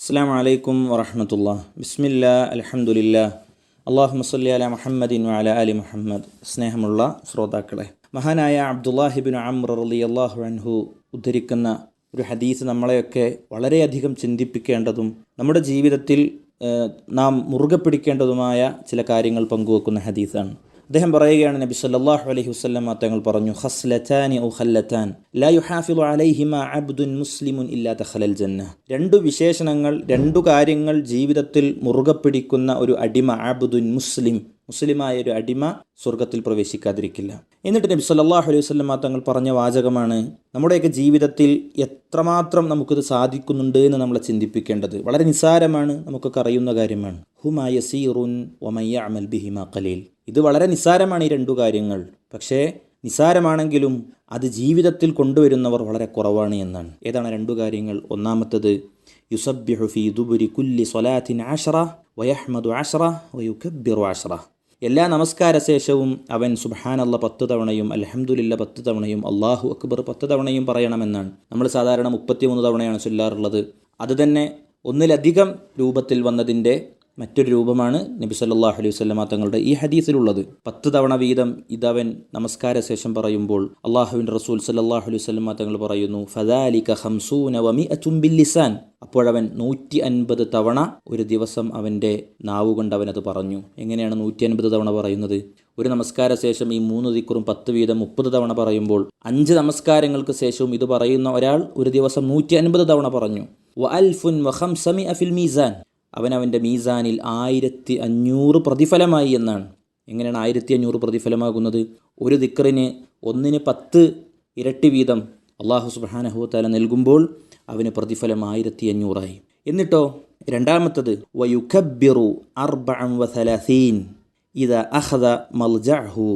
അസ്സാം വലൈക്കും വറഹമത്തുള്ള. ബിസ്മില്ല അലഹമുല്ല അള്ളാഹു മസ്ലി അല മുഹമ്മദിൻ അല അലി മുഹമ്മദ്. സ്നേഹമുള്ള ശ്രോതാക്കളെ മഹാനായ അബ്ദുല്ലാഹിബിൻ അമ്ര അലി അള്ളാഹു അൻഹു ഉദ്ധരിക്കുന്ന ഒരു ഹദീസ് നമ്മളെയൊക്കെ വളരെയധികം ചിന്തിപ്പിക്കേണ്ടതും നമ്മുടെ ജീവിതത്തിൽ നാം മുറുകെ പിടിക്കേണ്ടതുമായ ചില കാര്യങ്ങൾ പങ്കുവെക്കുന്ന ഹദീസാണ്. അദ്ദേഹം പറയുകയാണ് നബി സല്ലല്ലാഹു അലൈഹി വസല്ലം തങ്ങൾ പറഞ്ഞു ഖസ്ലതാനി ലാ യുഹാഫിളു അബ്ദുൻ മുസ്ലിമുൻ ഇല്ലാ ജന്ന. രണ്ടു വിശേഷണങ്ങൾ രണ്ടു കാര്യങ്ങൾ ജീവിതത്തിൽ മുറുകെ പിടിക്കുന്ന ഒരു അടിമ അബ്ദുൻ മുസ്ലിം മുസ്ലിമായ ഒരു അടിമ സ്വർഗത്തിൽ പ്രവേശിക്കാതിരിക്കില്ല. എന്നിട്ട് നബി സല്ലല്ലാഹു അലൈഹി വസല്ലം തങ്ങൾ പറഞ്ഞ വാചകമാണ് നമ്മുടെയൊക്കെ ജീവിതത്തിൽ എത്രമാത്രം നമുക്കിത് സാധിക്കുന്നുണ്ട് എന്ന് നമ്മളെ ചിന്തിപ്പിക്കേണ്ടത്. വളരെ നിസ്സാരമാണ് നമുക്കൊക്കെ അറിയുന്ന കാര്യമാണ്. സീറുൻ ഒമയ്യ അമൽ ബിഹിമ കലീൽ ഇത് വളരെ നിസ്സാരമാണ് ഈ രണ്ടു കാര്യങ്ങൾ. പക്ഷേ നിസ്സാരമാണെങ്കിലും അത് ജീവിതത്തിൽ കൊണ്ടുവരുന്നവർ വളരെ കുറവാണ് എന്നാണ്. ഏതാണ് രണ്ടു കാര്യങ്ങൾ? ഒന്നാമത്തത് യുസബ്ബിഹു ഫീ ദുബുരി കുല്ലി സ്വലാത്തിൻ ആഷറ വയഹ്മദു ആഷറ വയുക്കബ്ബിറു ആഷറ എല്ലാ നമസ്കാര ശേഷവും അവൻ സുബ്ഹാനല്ല പത്ത് തവണയും അലഹമുല്ല പത്ത് തവണയും അള്ളാഹു അക്ബർ പത്ത് തവണയും പറയണമെന്നാണ്. നമ്മൾ സാധാരണ മുപ്പത്തിമൂന്ന് തവണയാണ് ചൊല്ലാറുള്ളത്. അത് തന്നെ ഒന്നിലധികം രൂപത്തിൽ വന്നതിന്റെ മറ്റൊരു രൂപമാണ് നബി സല്ലാഹു അലൈഹി വസല്ലമ തങ്ങളുടെ ഈ ഹദീസിലുള്ളത്. പത്ത് തവണ വീതം ഇതവൻ നമസ്കാര ശേഷം പറയുമ്പോൾ അള്ളാഹുവിന്റെ റസൂൽ സല്ലാഹു അലൈഹി വസല്ലമ തങ്ങൾ പറയുന്നു ഫദാലിക ഹംസൂന വമിഅത്തും ലിസാൻ അപ്പോഴവൻ നൂറ്റി അൻപത് തവണ ഒരു ദിവസം അവന്റെ നാവുകൊണ്ട് അവനത് പറഞ്ഞു. എങ്ങനെയാണ് നൂറ്റി അൻപത് തവണ പറയുന്നത്? ഒരു നമസ്കാര ശേഷം ഈ മൂന്ന് ദിക്കുറും പത്ത് വീതം മുപ്പത് തവണ പറയുമ്പോൾ അഞ്ച് നമസ്കാരങ്ങൾക്ക് ശേഷവും ഇത് പറയുന്ന ഒരാൾ ഒരു ദിവസം നൂറ്റി അൻപത് തവണ പറഞ്ഞു. വ അൽഫുൻ വഹംസമി അഫിൽ മീസാൻ. അവൻ അവന്റെ മീസാനിൽ ആയിരത്തി അഞ്ഞൂറ് പ്രതിഫലമായി എന്നാണ്. എങ്ങനെയാണ് ആയിരത്തി അഞ്ഞൂറ് പ്രതിഫലമാകുന്നത്? ഒരു ദിക്കറിന് ഒന്നിന് പത്ത് ഇരട്ടി വീതം അള്ളാഹു സുബാനഹുത്താല നൽകുമ്പോൾ അവന് പ്രതിഫലം ആയിരത്തി അഞ്ഞൂറായി എന്നിട്ടോ രണ്ടാമത്തത് വയുഖബിറു അർബഅം വസലാസീൻ ഇത അഹദ മൽജഅഹു.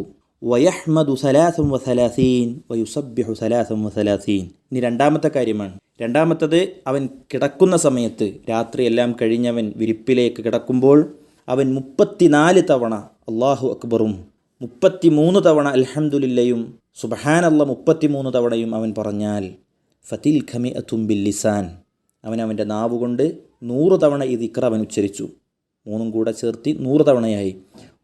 വയഹ്മദു സലാസം വസലാസീൻ വയുസബ്യഹു സലാസം വസലാസീൻ. ഇനി രണ്ടാമത്തെ കാര്യമാണ്. രണ്ടാമത്തത് അവൻ കിടക്കുന്ന സമയത്ത് രാത്രിയെല്ലാം കഴിഞ്ഞവൻ വിരിപ്പിലേക്ക് കിടക്കുമ്പോൾ അവൻ മുപ്പത്തിനാല് തവണ അള്ളാഹു അക്ബറും മുപ്പത്തിമൂന്ന് തവണ അൽഹംദുലില്ലയും സുബഹാനല്ല മുപ്പത്തിമൂന്ന് തവണയും അവൻ പറഞ്ഞാൽ ഫതിൽ ഖമി അതുംബിൽ ലിസാൻ അവൻ അവന്റെ നാവുകൊണ്ട് നൂറ് തവണ ഈ ദിക്ർ അവൻ ഉച്ചരിച്ചു. മൂന്നും കൂടെ ചേർത്തി നൂറ് തവണയായി.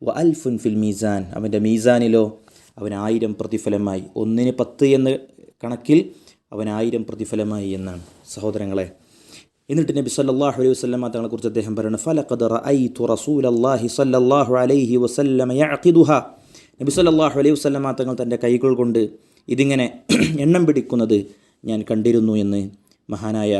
അൽഫുൻ ഫിൽ മീസാൻ. അവന്റെ മീസാനിലോ അവൻ ആയിരം പ്രതിഫലമായി. ഒന്നിന് പത്ത് എന്ന കണക്കിൽ അവൻ ആയിരം പ്രതിഫലമായി എന്നാണ് സഹോദരങ്ങളെ. എന്നിട്ട് നബി സല്ലല്ലാഹു അലൈഹി വസല്ലമ തങ്ങളെ കുറിച്ച് അദ്ദേഹം പറയുന്നത് ഫലഖദ് റഅയ്തു റസൂലല്ലാഹി സല്ലല്ലാഹു അലൈഹി വസല്ലമ യഅഖിദുഹ. നബി സല്ലല്ലാഹു അലൈഹി വസല്ലമ തങ്ങൾ തന്റെ കൈകൾ കൊണ്ട് ഇതിങ്ങനെ എണ്ണം പിടിക്കുന്നത് ഞാൻ കണ്ടിരുന്നു എന്ന് മഹാനായ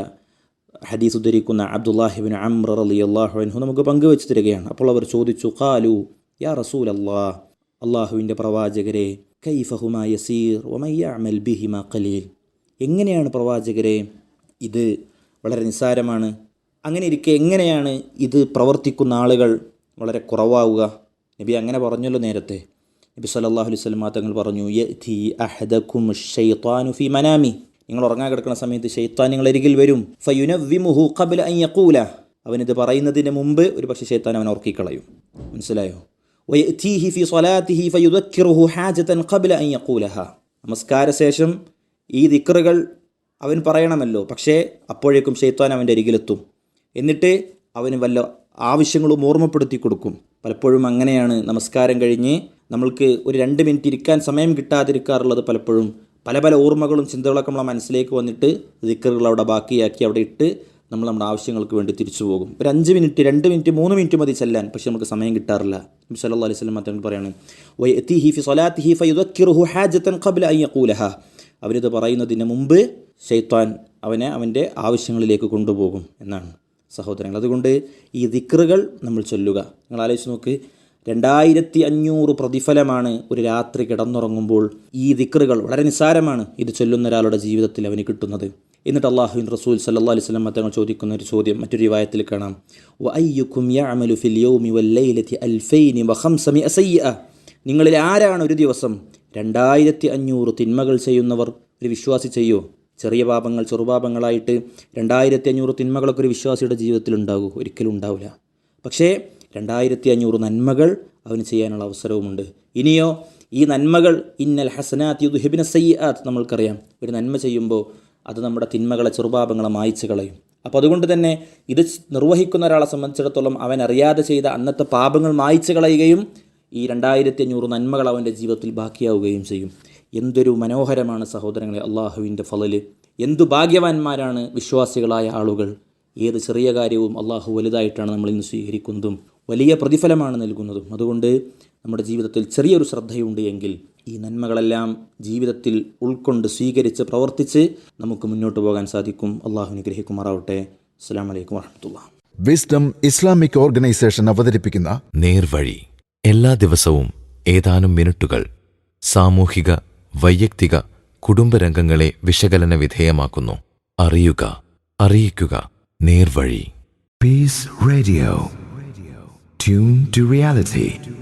ഹദീസ് ഉദ്ധരിക്കുന്ന അബ്ദുല്ലാഹിബിൻ അലി അള്ളാഹു അൻഹു നമുക്ക് പങ്കുവെച്ച് തരികയാണ്. അപ്പോൾ അവർ ചോദിച്ചു ഖാലു യാ റസൂൽ അള്ളാ അള്ളാഹുവിന്റെ പ്രവാചകരെ കൈഫഹുമാ യസീർ ഒമയ്യമൽ ബിഹിമ എങ്ങനെയാണ് പ്രവാചകരെ ഇത് വളരെ നിസ്സാരമാണ്? അങ്ങനെ ഇരിക്കെ എങ്ങനെയാണ് ഇത് പ്രവർത്തിക്കുന്ന ആളുകൾ വളരെ കുറവാവുക? നബി അങ്ങനെ പറഞ്ഞല്ലോ നേരത്തെ. നബി സല്ലല്ലാഹു അലൈഹി വസല്ലം തങ്ങൾ പറഞ്ഞു ഫി മനാമി. നിങ്ങൾ ഉറങ്ങാൻ കിടക്കുന്ന സമയത്ത് ഷെയ്ത്താൻ നിങ്ങൾ അരികിൽ വരും. ഫയുനവ്വിമുഹു ഖബ്ല അൻ യഖൂല. അവനിത് പറയുന്നതിന് മുമ്പ് ഒരു പക്ഷേ ഷെയ്ത്താൻ അവൻ ഉറക്കിക്കളയും. മനസ്സിലായോ? വയഅതീഹി ഫി സ്വലാത്തിഹി ഫയുദക്കിറുഹു ഹാജതൻ ഖബ്ല അൻ യഖൂലഹ നമസ്കാര ശേഷം ഈ ദിക്കറുകൾ അവൻ പറയണമല്ലോ. പക്ഷേ അപ്പോഴേക്കും ഷെയ്ത്താൻ അവന്റെ അരികിലെത്തും. എന്നിട്ട് അവന് വല്ല ആവശ്യങ്ങളും ഓർമ്മപ്പെടുത്തി കൊടുക്കും. പലപ്പോഴും അങ്ങനെയാണ് നമസ്കാരം കഴിഞ്ഞ് നമ്മൾക്ക് ഒരു രണ്ട് മിനിറ്റ് ഇരിക്കാൻ സമയം കിട്ടാതിരിക്കാറുള്ളത് പലപ്പോഴും. പല പല ഓർമ്മകളും ചിന്തകളൊക്കെ നമ്മളെ മനസ്സിലേക്ക് വന്നിട്ട് ദിക്കറുകൾ അവിടെ ബാക്കിയാക്കി അവിടെ ഇട്ട് നമ്മൾ നമ്മുടെ ആവശ്യങ്ങൾക്ക് വേണ്ടി തിരിച്ചു പോകും. ഒരു അഞ്ച് മിനിറ്റ് രണ്ട് മിനിറ്റ് മൂന്ന് മിനിറ്റ് മതി ചെല്ലാൻ. പക്ഷേ നമുക്ക് സമയം കിട്ടാറില്ല. നബി സല്ലല്ലാഹു അലൈഹി വസല്ലം തങ്ങൾ പറയാണ് അവരിത് പറയുന്നതിന് മുമ്പ് ഷെയ്ത്താൻ അവനെ അവന്റെ ആവശ്യങ്ങളിലേക്ക് കൊണ്ടുപോകും എന്നാണ് സഹോദരങ്ങൾ. അതുകൊണ്ട് ഈ ദിക്റുകൾ നമ്മൾ ചൊല്ലുക. നിങ്ങൾ ആലോചിച്ച് നോക്ക് രണ്ടായിരത്തി അഞ്ഞൂറ് പ്രതിഫലമാണ് ഒരു രാത്രി കിടന്നുറങ്ങുമ്പോൾ ഈ ദിക്റുകൾ. വളരെ നിസ്സാരമാണ് ഇത് ചൊല്ലുന്ന ഒരാളുടെ ജീവിതത്തിൽ അവന് കിട്ടുന്നത്. എന്നിട്ട് അള്ളാഹുവിൻ റസൂൽ സല്ലാ അലൈഹി വസല്ലം തങ്ങൾ ചോദിക്കുന്ന ഒരു ചോദ്യം മറ്റൊരു വായത്തിൽ കാണാം. നിങ്ങളിൽ ആരാണ് ഒരു ദിവസം രണ്ടായിരത്തി അഞ്ഞൂറ് തിന്മകൾ ചെയ്യുന്നവർ ഒരു വിശ്വാസി ചെയ്യോ. ചെറിയ പാപങ്ങൾ ചെറുപാപങ്ങളായിട്ട് രണ്ടായിരത്തി അഞ്ഞൂറ് തിന്മകളൊക്കെ ഒരു വിശ്വാസിയുടെ ജീവിതത്തിൽ ഉണ്ടാകൂ. ഒരിക്കലും ഉണ്ടാവില്ല. പക്ഷേ രണ്ടായിരത്തി അഞ്ഞൂറ് നന്മകൾ അവന് ചെയ്യാനുള്ള അവസരവുമുണ്ട്. ഇനിയോ ഈ നന്മകൾ ഇന്നൽ ഹസനാത്ത് യുദ്ഹിബിന സയ്യാത്ത് നമ്മൾക്കറിയാം. ഒരു നന്മ ചെയ്യുമ്പോൾ അത് നമ്മുടെ തിന്മകളെ ചെറുപാപങ്ങളെ മായ്ച്ചു കളയും. അപ്പോൾ അതുകൊണ്ട് തന്നെ ഇത് നിർവഹിക്കുന്ന ഒരാളെ സംബന്ധിച്ചിടത്തോളം അവൻ അറിയാതെ ചെയ്ത അന്നത്തെ പാപങ്ങൾ മായ്ച്ചു കളയുകയും ഈ രണ്ടായിരത്തി അഞ്ഞൂറ് നന്മകൾ അവന്റെ ജീവിതത്തിൽ ബാക്കിയാവുകയും ചെയ്യും. എന്തൊരു മനോഹരമാണ് സഹോദരങ്ങളെ അള്ളാഹുവിന്റെ ഫലല് എന്തു ഭാഗ്യവാന്മാരാണ് വിശ്വാസികളായ ആളുകൾ. ഏത് ചെറിയ കാര്യവും അള്ളാഹു വലുതായിട്ടാണ് നമ്മൾ ഇന്ന് സ്വീകരിക്കുന്നതും. വലിയ പ്രതിഫലമാണ് നൽകുന്നതും. അതുകൊണ്ട് നമ്മുടെ ജീവിതത്തിൽ ചെറിയൊരു ശ്രദ്ധയുണ്ട് എങ്കിൽ ഈ നന്മകളെല്ലാം ജീവിതത്തിൽ ഉൾക്കൊണ്ട് സ്വീകരിച്ച് പ്രവർത്തിച്ച് നമുക്ക് മുന്നോട്ട് പോകാൻ സാധിക്കും. അള്ളാഹു അനുഗ്രഹിക്കുമാറാവട്ടെ. അസ്സാം വലൈക്കും വാഹമത്തുള്ള വിസ്ഡം ഇസ്ലാമിക് ഓർഗനൈസേഷൻ അവതരിപ്പിക്കുന്ന നേർവഴി. എല്ലാ ദിവസവും ഏതാനും മിനിറ്റുകൾ സാമൂഹിക വൈയക്തിക കുടുംബരംഗങ്ങളെ വിശകലന വിധേയമാക്കുന്നു. അറിയുക അറിയിക്കുക. നേർവഴി. Peace radio tune to reality.